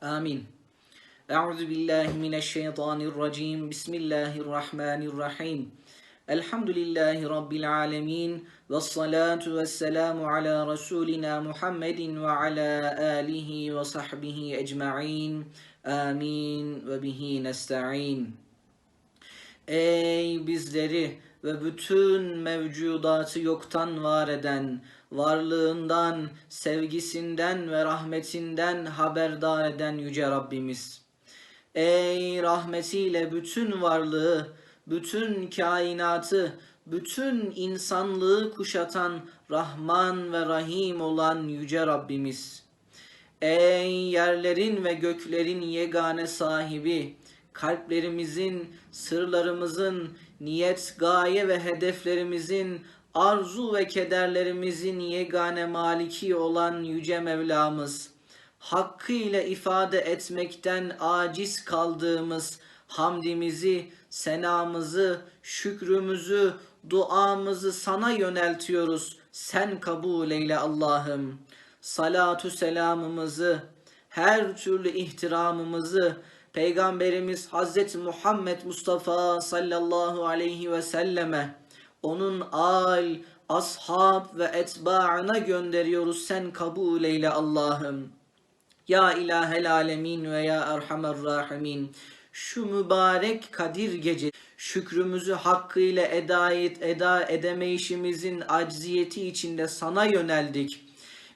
Amin. Euzu billahi mineşşeytanirracim. Bismillahirrahmanirrahim. Elhamdülillahi rabbil alamin. Ves salatu vesselamu ala rasulina Muhammedin ve ala alihi ve sahbihi ecmaîn. Amin ve bihi nestaîn. Ey bizleri ve bütün mevcudatı yoktan var eden, varlığından, sevgisinden ve rahmetinden haberdar eden Yüce Rabbimiz. Ey rahmetiyle bütün varlığı, bütün kainatı, bütün insanlığı kuşatan Rahman ve Rahim olan Yüce Rabbimiz. Ey yerlerin ve göklerin yegane sahibi, kalplerimizin, sırlarımızın, niyet, gaye ve hedeflerimizin, arzu ve kederlerimizin yegane maliki olan Yüce Mevlamız, hakkıyla ifade etmekten aciz kaldığımız hamdimizi, senamızı, şükrümüzü, duamızı sana yöneltiyoruz. Sen kabul eyle Allah'ım. Salatu selamımızı, her türlü ihtiramımızı, Peygamberimiz Hazreti Muhammed Mustafa sallallahu aleyhi ve selleme, onun al, ashab ve etbaına gönderiyoruz. Sen kabul eyle Allah'ım. Ya ilahel alemin ve ya erhamer rahimin. Şu mübarek Kadir gece şükrümüzü hakkıyla eda, et, eda edemeyişimizin acziyeti içinde sana yöneldik.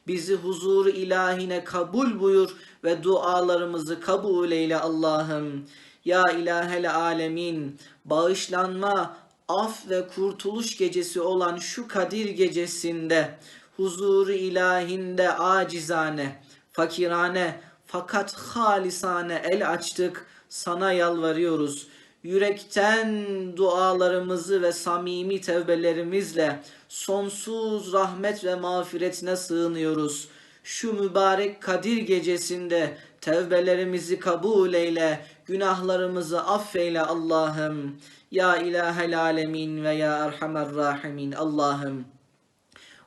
Bizi huzur ilahine kabul buyur ve dualarımızı kabul eyle Allah'ım. Ya ilahel alemin bağışlanma, af ve kurtuluş gecesi olan şu Kadir gecesinde huzuru ilahinde acizane, fakirane fakat halisane el açtık sana yalvarıyoruz. Yürekten dualarımızı ve samimi tevbelerimizle sonsuz rahmet ve mağfiretine sığınıyoruz. Şu mübarek Kadir gecesinde tevbelerimizi kabul eyle, günahlarımızı affeyle Allah'ım. Ya ilahel alemin ve ya erhamer rahimin Allah'ım.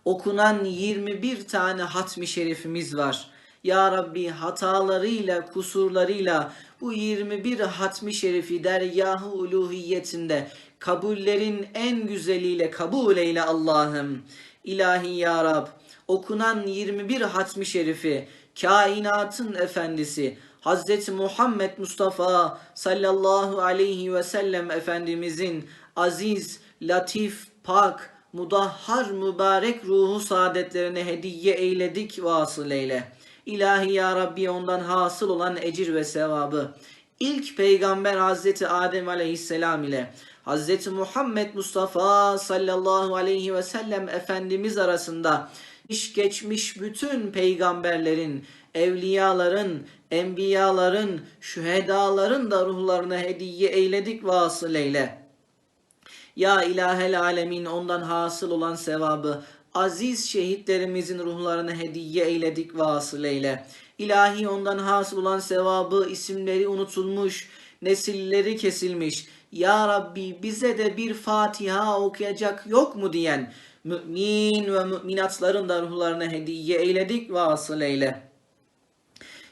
Okunan 21 tane hatmi şerifimiz var. Ya Rabbi hatalarıyla, kusurlarıyla bu 21 hatmi şerifi dergahı uluhiyetinde kabullerin en güzeliyle kabul eyle Allah'ım. İlahi Ya Rab, okunan 21 hatmi şerifi, kainatın efendisi, Hazreti Muhammed Mustafa sallallahu aleyhi ve sellem Efendimizin aziz, latif, pak, mudahhar mübarek ruhu saadetlerine hediye eyledik vasıl eyle. İlahi ya Rabbi ondan hasıl olan ecir ve sevabı. İlk peygamber Hazreti Adem aleyhisselam ile Hazreti Muhammed Mustafa sallallahu aleyhi ve sellem Efendimiz arasında iş geçmiş bütün peygamberlerin, evliyaların, enbiyaların, şühedaların da ruhlarına hediye eyledik vasıl eyle. Ya ilahel alemin ondan hasıl olan sevabı aziz şehitlerimizin ruhlarına hediye eyledik vasıl eyle. İlahi ondan hasıl olan sevabı isimleri unutulmuş, nesilleri kesilmiş. Ya Rabbi bize de bir Fatiha okuyacak yok mu diyen mümin ve müminatların da ruhlarına hediye eyledik vasıl eyle.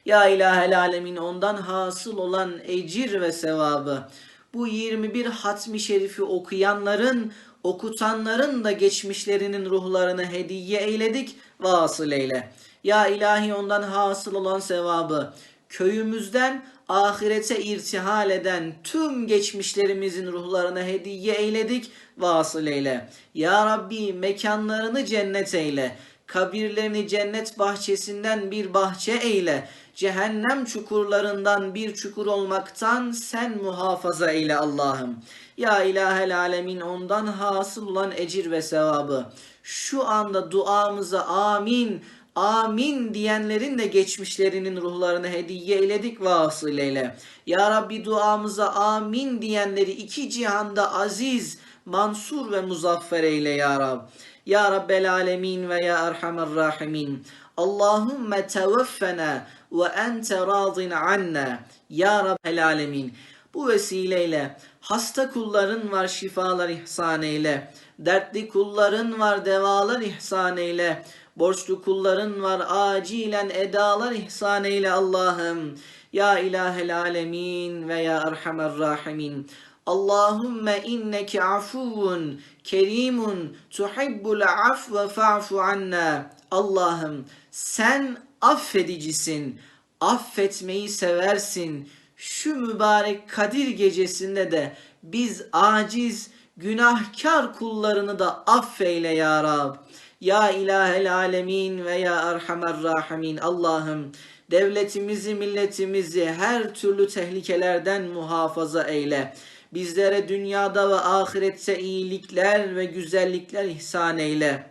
Ya ilahel alemin ondan hasıl olan ecir ve sevabı bu 21 hatmi şerifi okuyanların, okutanların da geçmişlerinin ruhlarını hediye eyledik vasıl eyle. Ya ilahi ondan hasıl olan sevabı köyümüzden ahirete irtihal eden tüm geçmişlerimizin ruhlarına hediye eyledik vasıl eyle. Ya Rabbi mekanlarını cennet eyle. Kabirlerini cennet bahçesinden bir bahçe eyle cehennem çukurlarından bir çukur olmaktan sen muhafaza eyle Allah'ım. Ya ilahel alemin ondan hasıl olan ecir ve sevabı. Şu anda duamıza amin, amin diyenlerin de geçmişlerinin ruhlarını hediye eyledik vasıl eyle. Ya Rabbi duamıza amin diyenleri iki cihanda aziz, mansur ve muzaffer eyle ya Rab. Ya Rabbel alemin ve ya erhamer rahimin. Allahümme tevaffena ve ente radin anna. Ya Rabbel alemin. Bu vesileyle hasta kulların var şifalar ihsan eyle. Dertli kulların var devalar ihsan eyle. Borçlu kulların var acilen edalar ihsan eyle Allah'ım. Ya ilahel alemin ve ya erhamer rahimin. Allahümme inneke afuvun kerimun tuhibbul afve fa'fu anna. Allah'ım sen affedicisin, affetmeyi seversin. Şu mübarek Kadir gecesinde de biz aciz, günahkar kullarını da affeyle ya Rab. Ya ilahel alemin ve ya erhamer rahimin. Allah'ım devletimizi, milletimizi her türlü tehlikelerden muhafaza eyle. Bizlere dünyada ve ahirette iyilikler ve güzellikler ihsan eyle.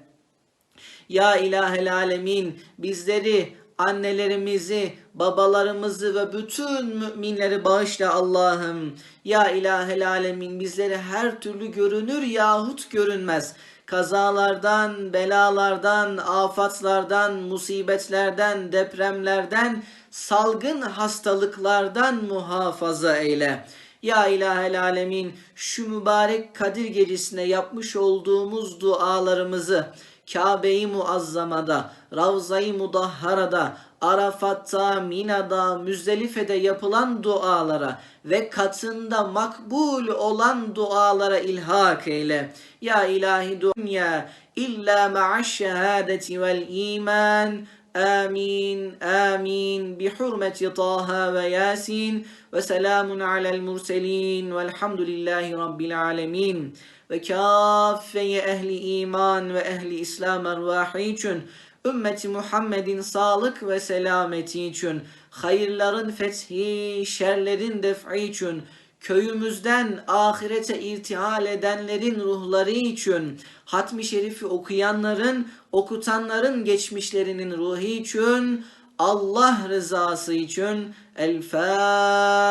Ya ilahel alemin bizleri, annelerimizi, babalarımızı ve bütün müminleri bağışla Allah'ım. Ya ilahel alemin bizleri her türlü görünür yahut görünmez kazalardan, belalardan, afatlardan, musibetlerden, depremlerden, salgın hastalıklardan muhafaza eyle. Ya ilahel alemin şu mübarek Kadir gecesine yapmış olduğumuz dualarımızı Kabe-i Muazzama'da, Ravza-i Mudahhara'da, Arafat'ta, Mina'da, Müzdelife'de yapılan dualara ve katında makbul olan dualara ilhak eyle. Ya ilahi dünya illa ma'aş şehadeti vel iman. Amin, amin. Bi hurmeti Taha ve Yasin ve selamun alel murselin velhamdülillahi rabbil alemin ve kafeyi ehli iman ve ehli İslam ervahi için ümmeti Muhammed'in sağlık ve selameti için, hayırların fethi, şerlerin def'i için, köyümüzden ahirete irtihal edenlerin ruhları için, hatmi şerifi okuyanların, okutanların geçmişlerinin ruhu için, Allah rızası için, El Fatiha.